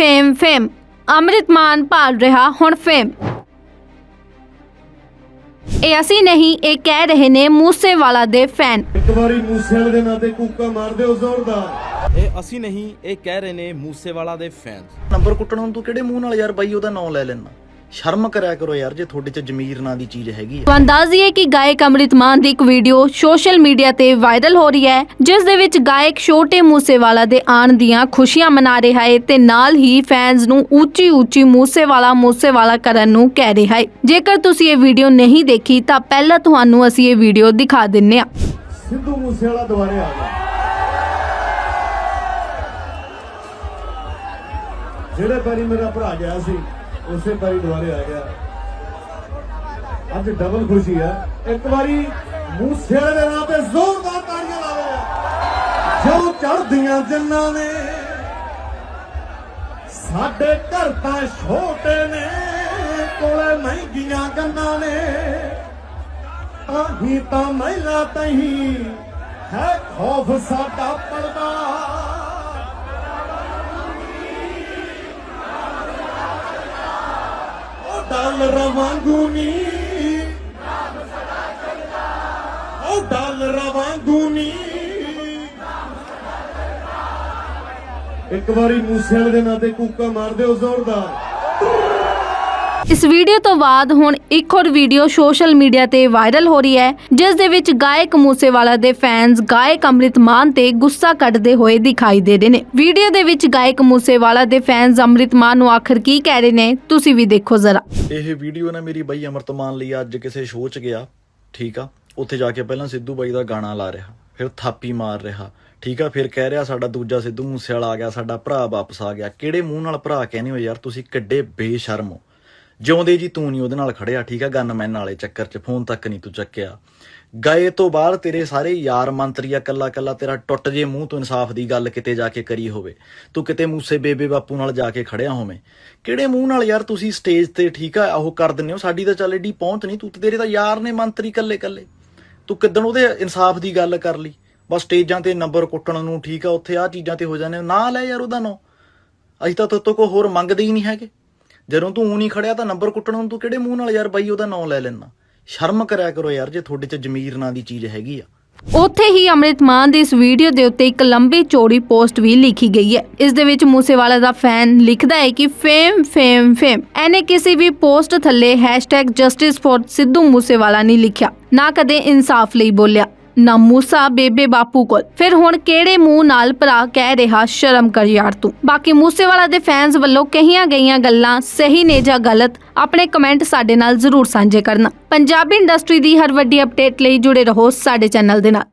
Fame fame. Amrit Maan ਭਾਲ ਰਿਹਾ ਹੁਣ ਫੇਮ। ਇਹ ਅਸੀਂ ਨਹੀਂ ਇਹ ਕਹਿ ਰਹੇ ਨੇ ਮੂਸੇਵਾਲਾ ਦੇ ਫੈਨ। ਇੱਕ ਵਾਰੀ ਮੂਸੇ ਵਾਲੇ ਦੇ ਨਾਂ ਤੇ ਕੂਕਾ ਮਾਰ ਦਿਓ ਜ਼ੋਰਦਾਰ। ਇਹ ਅਸੀਂ ਨਹੀਂ ਇਹ ਕਹਿ ਰਹੇ ਨੇ ਮੂਸੇਵਾਲਾ ਦੇ ਫੈਨਸ। ਨੰਬਰ ਕੁੱਟਣ ਨੂੰ ਤੂੰ ਕਿਹੜੇ ਮੂੰਹ ਨਾਲ ਯਾਰ ਬਾਈ ਉਹਦਾ ਨਾਂ ਲੈ ਲੈਣਾ ਸ਼ਰਮ ਕਰਿਆ ਕਰੋ ਯਾਰ ਜੇ ਤੁਹਾਡੇ 'ਚ ਜ਼ਮੀਰ ਨਾਂ ਦੀ ਚੀਜ਼ ਹੈਗੀ ਆ। ਦਈਏ ਕਿ ਗਾਇਕ ਅੰਮ੍ਰਿਤਮਾਨ ਦੀ ਇੱਕ ਵੀਡੀਓ ਸੋਸ਼ਲ ਮੀਡੀਆ ਤੇ ਵਾਇਰਲ ਹੋ ਰਹੀ ਹੈ ਜਿਸ ਦੇ ਵਿੱਚ ਗਾਇਕ ਛੋਟੇ ਮੂਸੇਵਾਲਾ ਦੇ ਆਣ ਦੀਆਂ ਖੁਸ਼ੀਆਂ ਮਨਾ ਰਿਹਾ ਹੈ ਤੇ ਨਾਲ ਹੀ ਫੈਨਸ ਨੂੰ ਉੱਚੀ ਉੱਚੀ ਮੂਸੇਵਾਲਾ ਮੂਸੇਵਾਲਾ ਕਰਨ ਨੂੰ ਕਹਿ ਰਿਹਾ ਹੈ। ਜੇਕਰ ਤੁਸੀਂ ਇਹ ਵੀਡੀਓ ਨਹੀਂ ਦੇਖੀ ਤਾਂ ਪਹਿਲਾਂ ਤੁਹਾਨੂੰ ਅਸੀਂ ਇਹ ਵੀਡੀਓ ਦਿਖਾ ਦਿੰਨੇ ਹਾਂ। ਸਿੱਧੂ ਮੂਸੇ ਵਾਲਾ ਦੁਬਾਰੇ ਆ ਗਿਆ। ਜਿਹੜੇ ਪੈਰੀ ਮੇਰਾ ਭਰਾ ਗਿਆ ਸੀ ਉਸੇ ਪੈਰੀ ਦੁਬਾਰੇ ਆ ਗਿਆ। ਅੱਜ ਡਬਲ ਖੁਸ਼ੀ ਹੈ ਇੱਕ ਵਾਰੀ ਮੂਸੇ ਦੇ ਨਾਂ ਤੇ ਜ਼ੋਰਦਾਰ ਤਾੜੀਆਂ ਲਾਵੇ ਜੋ ਚੜਦੀਆਂ ਜਿੰਨਾਂ ਨੇ, ਸਾਡੇ ਘਰ ਤਾਂ ਛੋਟੇ ਨੇ, ਕੋਲੇ ਮਹਿੰਗੀਆਂ ਗੰਨਾਂ ਨੇ। ਆਹੀ ਤਾਂ ਮਹਿਲਾ ਤਹੀਂ ਹੈ ਖੌਫ ਸਾਡਾ ਪਰਦਾ ਉਹ ਡਾਲਰ ਵਾਂਗੂ ਨੀ। ਉਹ ਡਾਲਰ ਵਾਂਗੂ ਨੀ। ਇੱਕ ਵਾਰੀ ਮੂਸੇ ਵਾਲੇ ਦੇ ਨਾਂ ਤੇ ਕੂਕਾ ਮਾਰਦੇ ਹੋ ਜ਼ੋਰਦਾਰ। ਇਸ ਵੀਡੀਓ ਤੋਂ ਬਾਅਦ ਹੁਣ ਇੱਕ ਹੋਰ ਵੀਡੀਓ ਸੋਸ਼ਲ ਮੀਡੀਆ ਤੇ ਵਾਇਰਲ ਹੋ ਰਹੀ ਹੈ, ਜਿਸ ਦੇ ਵਿੱਚ ਗਾਇਕ ਮੂਸੇਵਾਲਾ ਦੇ ਫੈਨਸ ਗਾਇਕ ਅੰਮ੍ਰਿਤਮਾਨ ਤੇ ਗੁੱਸਾ ਕੱਢਦੇ ਹੋਏ ਦਿਖਾਈ ਦੇ ਰਹੇ ਨੇ। ਵੀਡੀਓ ਦੇ ਵਿੱਚ ਗਾਇਕ ਮੂਸੇਵਾਲਾ ਦੇ ਫੈਨਸ ਅੰਮ੍ਰਿਤਮਾਨ ਨੂੰ ਆਖਰ ਕੀ ਕਹਿ ਰਹੇ ਨੇ, ਤੁਸੀਂ ਵੀ ਦੇਖੋ ਜ਼ਰਾ। ਇਹ ਵੀਡੀਓ ਨਾ ਮੇਰੀ ਬਾਈ ਅਮਰਤਮਾਨ ਲਈ ਅੱਜ ਕਿਸੇ ਸ਼ੋਅ 'ਚ ਗਿਆ, ਠੀਕ ਆ? ਉੱਥੇ ਜਾ ਕੇ ਪਹਿਲਾਂ ਸਿੱਧੂ ਬਾਈ ਦਾ ਗਾਣਾ ਲਾ ਰਿਹਾ, ਫਿਰ ਥਾਪੀ ਮਾਰ ਰਿਹਾ, ਠੀਕ ਆ? ਫਿਰ ਕਹਿ ਰਿਹਾ ਸਾਡਾ ਦੂਜਾ ਸਿੱਧੂ ਮੂਸੇਵਾਲਾ ਆ ਗਿਆ, ਸਾਡਾ ਭਰਾ ਵਾਪਸ ਆ ਗਿਆ। ਕਿਹੜੇ ਮੂੰਹ ਨਾਲ ਭਰਾ ਕਹਿੰਦੇ ਹੋ ਯਾਰ, ਤੁਸੀਂ ਕਿੱਡੇ ਬੇਸ਼ਰਮ ਹੋ। ਜਿਉਂਦੇ ਜੀ ਤੂੰ ਨਹੀਂ ਉਹਦੇ ਨਾਲ ਖੜਿਆ, ਠੀਕ ਆ? ਗਨਮੈਨ ਵਾਲੇ ਚੱਕਰ 'ਚ ਫੋਨ ਤੱਕ ਨਹੀਂ ਤੂੰ ਚੱਕਿਆ। ਗਏ ਤੋਂ ਬਾਅਦ ਤੇਰੇ ਸਾਰੇ ਯਾਰ ਮੰਤਰੀ ਆ, ਕੱਲਾ ਕੱਲਾ ਤੇਰਾ ਟੁੱਟ ਜੇ ਮੂੰਹ ਤੋਂ ਇਨਸਾਫ ਦੀ ਗੱਲ ਕਿਤੇ ਜਾ ਕੇ ਕਰੀ ਹੋਵੇ। ਤੂੰ ਕਿਤੇ ਮੂਸੇ ਬੇਬੇ ਬਾਪੂ ਨਾਲ ਜਾ ਕੇ ਖੜਿਆ ਹੋਵੇਂ। ਕਿਹੜੇ ਮੂੰਹ ਨਾਲ ਯਾਰ ਤੁਸੀਂ ਸਟੇਜ ਤੇ ਠੀਕ ਆ, ਉਹ ਕਰ ਦਿੰਦੇ ਹੋ? ਸਾਡੀ ਤਾਂ ਚੱਲ ਏਡੀ ਪਹੁੰਚ ਨਹੀਂ, ਤੂੰ ਤੇਰੇ ਤਾਂ ਯਾਰ ਨੇ ਮੰਤਰੀ ਕੱਲੇ ਕੱਲੇ। ਤੂੰ ਕਿਦਣ ਉਹਦੇ ਇਨਸਾਫ ਦੀ ਗੱਲ ਕਰ ਲਈ? ਬਸ ਸਟੇਜਾਂ ਤੇ ਨੰਬਰ ਕੁੱਟਣ ਨੂੰ ਠੀਕ ਆ, ਉੱਥੇ ਆ ਚੀਜ਼ਾਂ ਤੇ ਹੋ ਜਾਂਦੇ ਹੋ। ਨਾ ਲੈ ਯਾਰ ਉਹਦਾ ਨਾਂ। ਅਸੀਂ ਤਾਂ ਤੇਤੋਂ ਕੋ ਹੋਰ ਮੰਗਦੇ ਹੀ ਨਹੀਂ ਹੈਗੇ। ਜਦੋਂ ਤੂੰ ਨਹੀਂ ਖੜਿਆ ਤਾਂ ਨੰਬਰ ਕੁੱਟਣ ਨੂੰ ਤੂੰ ਕਿਹੜੇ ਮੂੰਹ ਨਾਲ ਯਾਰ ਬਾਈ ਉਹਦਾ ਨਾਂ ਲੈ ਲੈਣਾ ਸ਼ਰਮ ਕਰਿਆ ਕਰੋ ਯਾਰ ਜੇ ਤੁਹਾਡੇ 'ਚ ਜ਼ਮੀਰ ਨਾਂ ਦੀ ਚੀਜ਼ ਹੈਗੀ ਆ। ਉੱਥੇ ਹੀ ਅੰਮ੍ਰਿਤਮਾਨ ਦੀ ਇਸ ਵੀਡੀਓ ਦੇ ਉੱਤੇ ਇੱਕ ਲੰਬੀ ਚੌੜੀ ਪੋਸਟ ਵੀ ਲਿਖੀ ਗਈ ਹੈ। ਇਸ ਦੇ ਵਿੱਚ ਮੂਸੇਵਾਲਾ ਦਾ ਫੈਨ ਲਿਖਦਾ ਹੈ ਕਿ ਫੇਮ ਫੇਮ ਫੇਮ। ਐਨੇ ਕਿਸੇ ਵੀ ਪੋਸਟ ਥੱਲੇ #justice for ਸਿੱਧੂ ਮੂਸੇਵਾਲਾ ਨਹੀਂ ਲਿਖਿਆ। ਨਾ ਕਦੇ ਇਨਸਾਫ ਲਈ ਬੋਲਿਆ। ਨਾ ਮੂਸਾ, ਬੇਬੇ ਬਾਪੂ ਕੋਲ। ਫਿਰ ਹੁਣ ਕਿਹੜੇ ਮੂੰਹ ਨਾਲ ਭਰਾ ਕਹਿ ਰਿਹਾ, ਸ਼ਰਮ ਕਰ ਯਾਰ ਤੂੰ? ਬਾਕੀ ਮੂਸੇਵਾਲਾ ਦੇ ਫੈਨਸ ਵੱਲੋਂ ਕਹੀਆਂ ਗਈਆਂ ਗੱਲਾਂ ਸਹੀ ਨੇ ਜਾਂ ਗਲਤ, ਆਪਣੇ ਕਮੈਂਟ ਸਾਡੇ ਨਾਲ ਜ਼ਰੂਰ ਸਾਂਝੇ ਕਰਨਾ। ਪੰਜਾਬੀ ਇੰਡਸਟਰੀ ਦੀ ਹਰ ਵੱਡੀ ਅਪਡੇਟ ਲਈ ਜੁੜੇ ਰਹੋ ਸਾਡੇ ਚੈਨਲ ਦੇ ਨਾਲ।